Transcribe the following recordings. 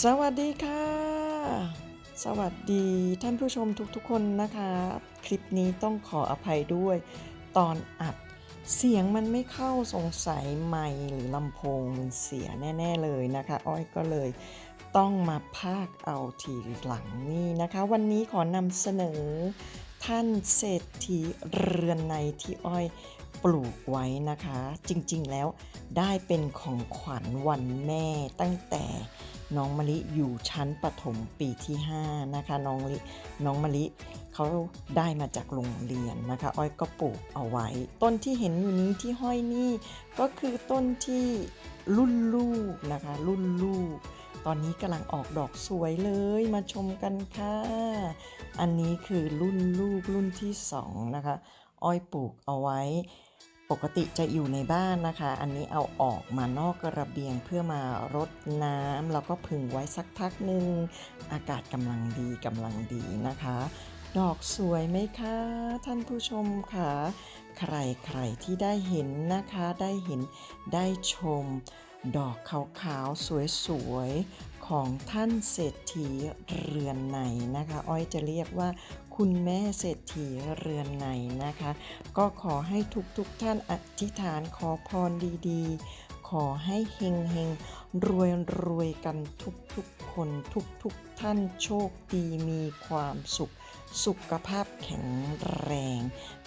สวัสดีค่ะ สวัสดีท่านผู้ชมทุกๆคนนะคะ คลิปนี้ต้องขออภัยด้วย ตอนอัดเสียงมันไม่เข้าสงสัยไมหรือลำโพงมันเสียแน่ ๆ เลยนะคะ อ้อยก็เลยต้องมาพากเอาทีหลังนี่นะคะ วันนี้ขอนำเสนอ ท่านเศรษฐีเรือนในที่อ้อยปลูกไว้นะคะ จริงๆแล้วได้เป็นของขวัญวันแม่ตั้งแต่ น้องมะลิอยู่ชั้นประถมปีที่ 5 นะคะ น้องลิน้องมะลิเขาได้มาจากโรงเรียนนะคะ อ้อยก็ปลูกเอาไว้ ต้นที่เห็นอยู่นี้ที่ห้อยนี่ก็คือต้นที่รุ่นลูกนะคะ รุ่นลูก ตอนนี้กำลังออกดอกสวยเลยมาชมกันค่ะ อันนี้คือรุ่นลูกรุ่นที่สองนะคะ อ้อยปลูกเอาไว้ ปกติจะอยู่ในบ้านนะคะ อันนี้เอาออกมานอกระเบียงเพื่อมารดน้ำแล้วก็ผึ่งไว้สักพักหนึ่งอากาศกำลังดีกำลังดีนะคะ ดอกสวยไหมคะ ท่านผู้ชมคะใครใครที่ได้เห็นนะคะได้เห็นได้ชม ดอกขาวๆสวยๆของท่านเศรษฐีเรือนในนะคะ อ้อยจะเรียกว่า คุณแม่เศรษฐีเรือนในนะคะ ก็ขอให้ทุกๆทท่านอธิษฐานขอพรดีๆ ขอให้เฮงเฮงรวยรวยกันทุกๆคนทุกๆท่านโชคดีมีความสุข สุขภาพแข็งแรง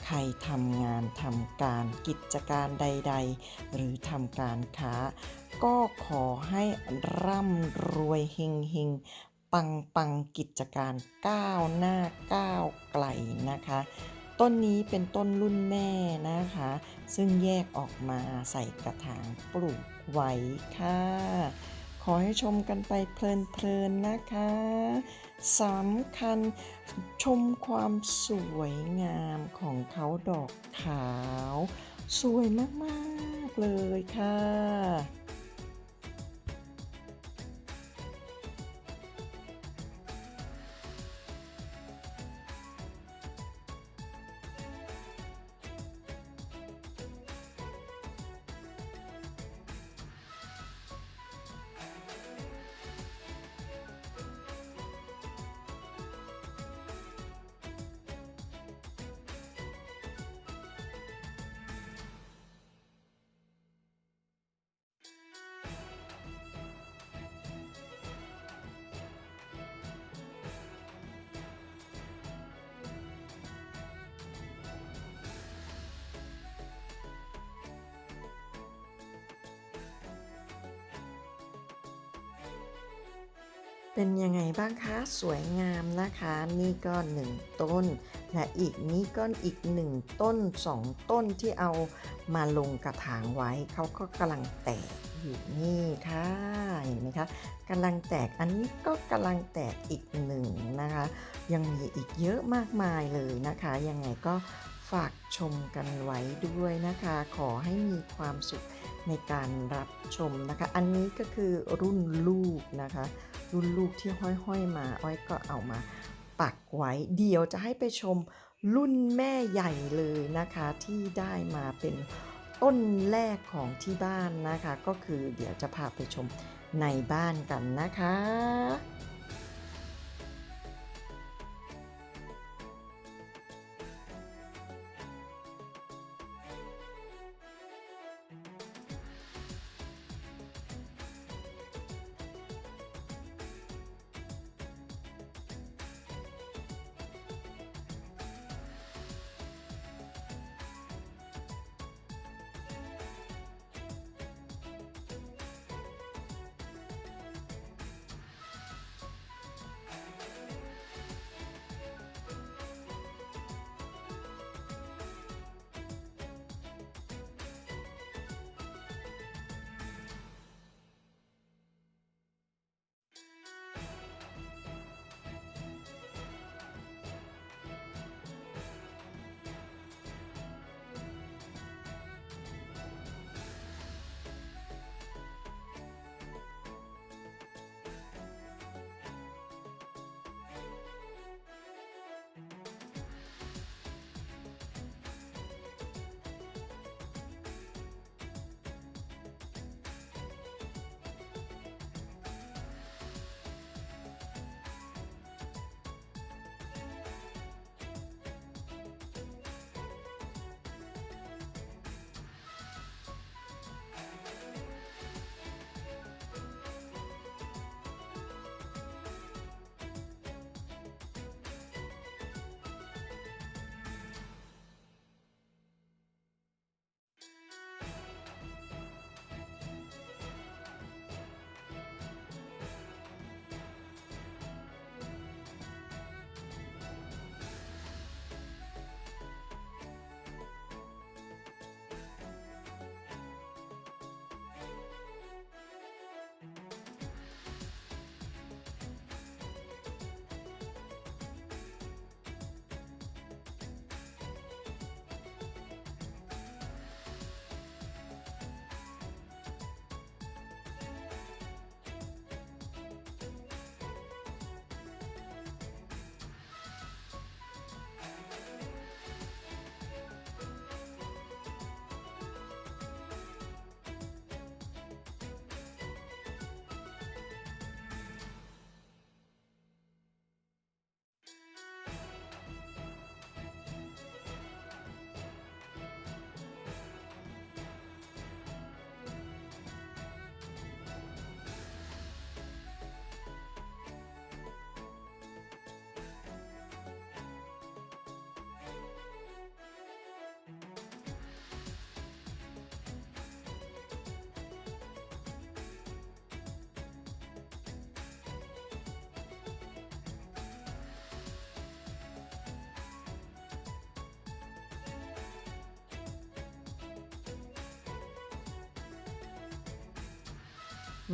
ใครทำงานทำการกิจการใด ๆ หรือทำการค้าก็ขอให้ร่ำรวยเฮงเฮง ปังปังกิจการก้าวหน้าก้าวไกลนะคะ ต้นนี้เป็นต้นรุ่นแม่นะคะ ซึ่งแยกออกมาใส่กระถางปลูกไว้ค่ะขอให้ชมกันไปเพลินๆนะคะสำคัญชมความสวยงามของเขาดอกขาว สวยมาก ๆ เลยค่ะ เป็นยังไงบ้างคะ สวยงามนะคะ นี่ก็หนึ่งต้น และอีกนี้ก็อีกหนึ่งต้นสองต้นที่เอามาลงกระถางไว้ เขาก็กำลังแตกอยู่นี่ค่ะเห็นไหมคะกำลังแตกอันนี้ก็กำลังแตกอีกหนึ่งนะคะ ยังมีอีกเยอะมากมายเลยนะคะ ยังไงก็ฝากชมกันไว้ด้วยนะคะ ขอให้มีความสุข ในการรับชมนะคะ อันนี้ก็คือรุ่นลูกนะคะ รุ่นลูกที่ห้อยๆมา อ้อยก็เอามาปักไว้ เดี๋ยวจะให้ไปชมรุ่นแม่ใหญ่เลยนะคะ ที่ได้มาเป็นต้นแรกของที่บ้านนะคะ ก็คือเดี๋ยวจะพาไปชมในบ้านกันนะคะ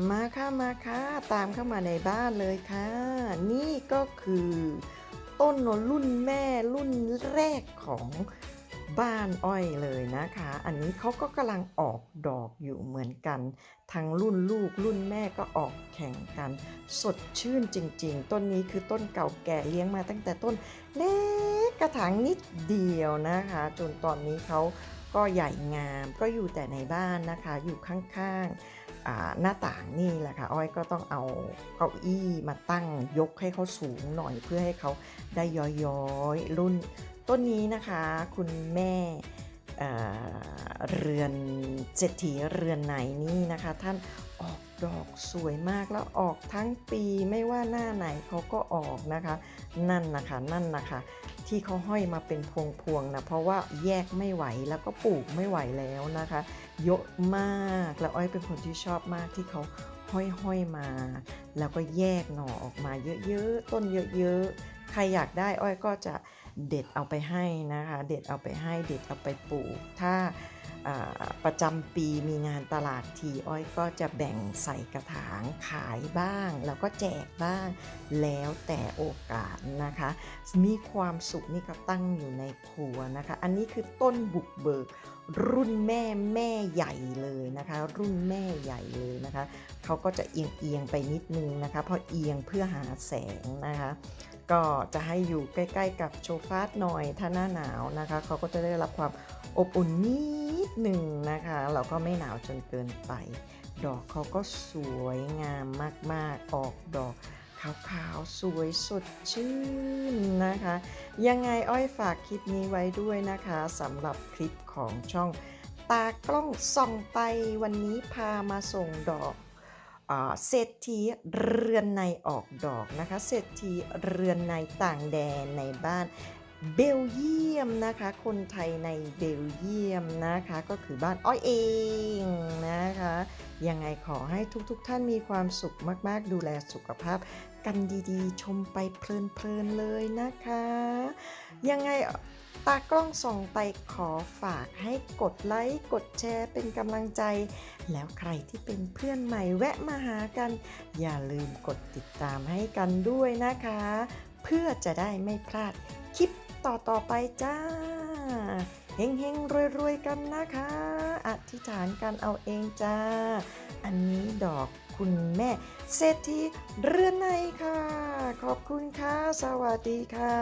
มาค่ะมาค่ะตามเข้ามาในบ้านเลยค่ะ นี่ก็คือ ต้นรุ่นแม่รุ่นแรกของบ้านอ้อยเลยนะคะ อันนี้เขาก็กำลังออกดอกอยู่เหมือนกัน ทั้งรุ่นลูกรุ่นแม่ก็ออกแข่งกัน สดชื่นจริง ๆ ต้นนี้คือต้นเก่าแก่เลี้ยงมาตั้งแต่ต้นเล็กกระถางนิดเดียวนะคะ จนตอนนี้เขาก็ใหญ่งามก็อยู่แต่ในบ้านนะคะ อยู่ข้างๆ หน้าต่างนี่แหละค่ะอ้อยก็ต้องเอาเก้าอี้มาตั้งยกให้เขาสูงหน่อยเพื่อให้เขาได้ย้อยๆรุ่นต้นนี้นะคะคุณแม่เรือนเศรษฐีเรือนไหนนี่นะคะ ท่านออกดอกสวยมากแล้วออกทั้งปีไม่ว่าหน้าไหนเขาก็ออกนะคะ นั่นนะคะนั่นนะคะ ที่เขาห้อยมาเป็นพวงๆนะเพราะว่าแยกไม่ไหวแล้วก็ปลูกไม่ไหวแล้วนะคะ เยอะมาก แล้วอ้อยเป็นคนที่ชอบมากที่เขาห้อยๆมา แล้วก็แยกหน่อออกมาเยอะๆ ต้นเยอะๆ ใครอยากได้อ้อยก็จะเด็ดเอาไปให้นะคะ เด็ดเอาไปให้ เด็ดเอาไปปลูก ถ้าประจำปีมีงานตลาดทีอ้อยก็จะแบ่งใส่กระถางขายบ้าง แล้วก็แจกบ้างแล้วแต่โอกาสนะคะ มีความสุขนี่ก็ตั้งอยู่ในครัวนะคะ อันนี้คือต้นบุกเบิก รุ่นแม่แม่ใหญ่เลยนะคะ รุ่นแม่ใหญ่เลยนะคะเขาก็จะเอียงเอียงไปนิดนึงนะคะเพราะเอียงเพื่อหาแสงนะคะ ก็จะให้อยู่ใกล้ ๆ กับโชฟาสหน่อยถ้าหน้าหนาวนะคะเขาก็จะได้รับความอบอุ่นนิดหนึ่งนะคะเราก็ไม่หนาวจนเกินไป ดอกเขาก็สวยงามมากๆออกดอก ขาวๆ สวยสดชื่นนะคะ ยังไงอ้อยฝากคลิปนี้ไว้ด้วยนะคะสำหรับคลิปของช่องตากล้องส่องไปวันนี้พามาส่งดอกเศรษฐีเรือนในออกดอกนะคะ เศรษฐีเรือนในต่างแดนในบ้าน เบลเยียมนะคะ คนไทยในเบลเยียมนะคะ ก็คือบ้านอ้อยเองนะคะ ยังไงขอให้ทุกๆทท่านมีความสุขมาก ๆ ดูแลสุขภาพกันดีๆ ชมไปเพลิน ๆ เลยนะคะ ยังไงตากล้องส่องไปขอฝากให้กดไลค์ กดแชร์เป็นกำลังใจ แล้วใครที่เป็นเพื่อนใหม่แวะมาหากัน อย่าลืมกดติดตามให้กันด้วยนะคะ เพื่อจะได้ไม่พลาดคลิป ต่อต่อไปจ้าเฮงเฮงรวยรวยกันนะคะ อธิษฐานกันเอาเองจ้า อันนี้ดอกคุณแม่เศรษฐีเรือนในค่ะ ขอบคุณค่ะ สวัสดีค่ะ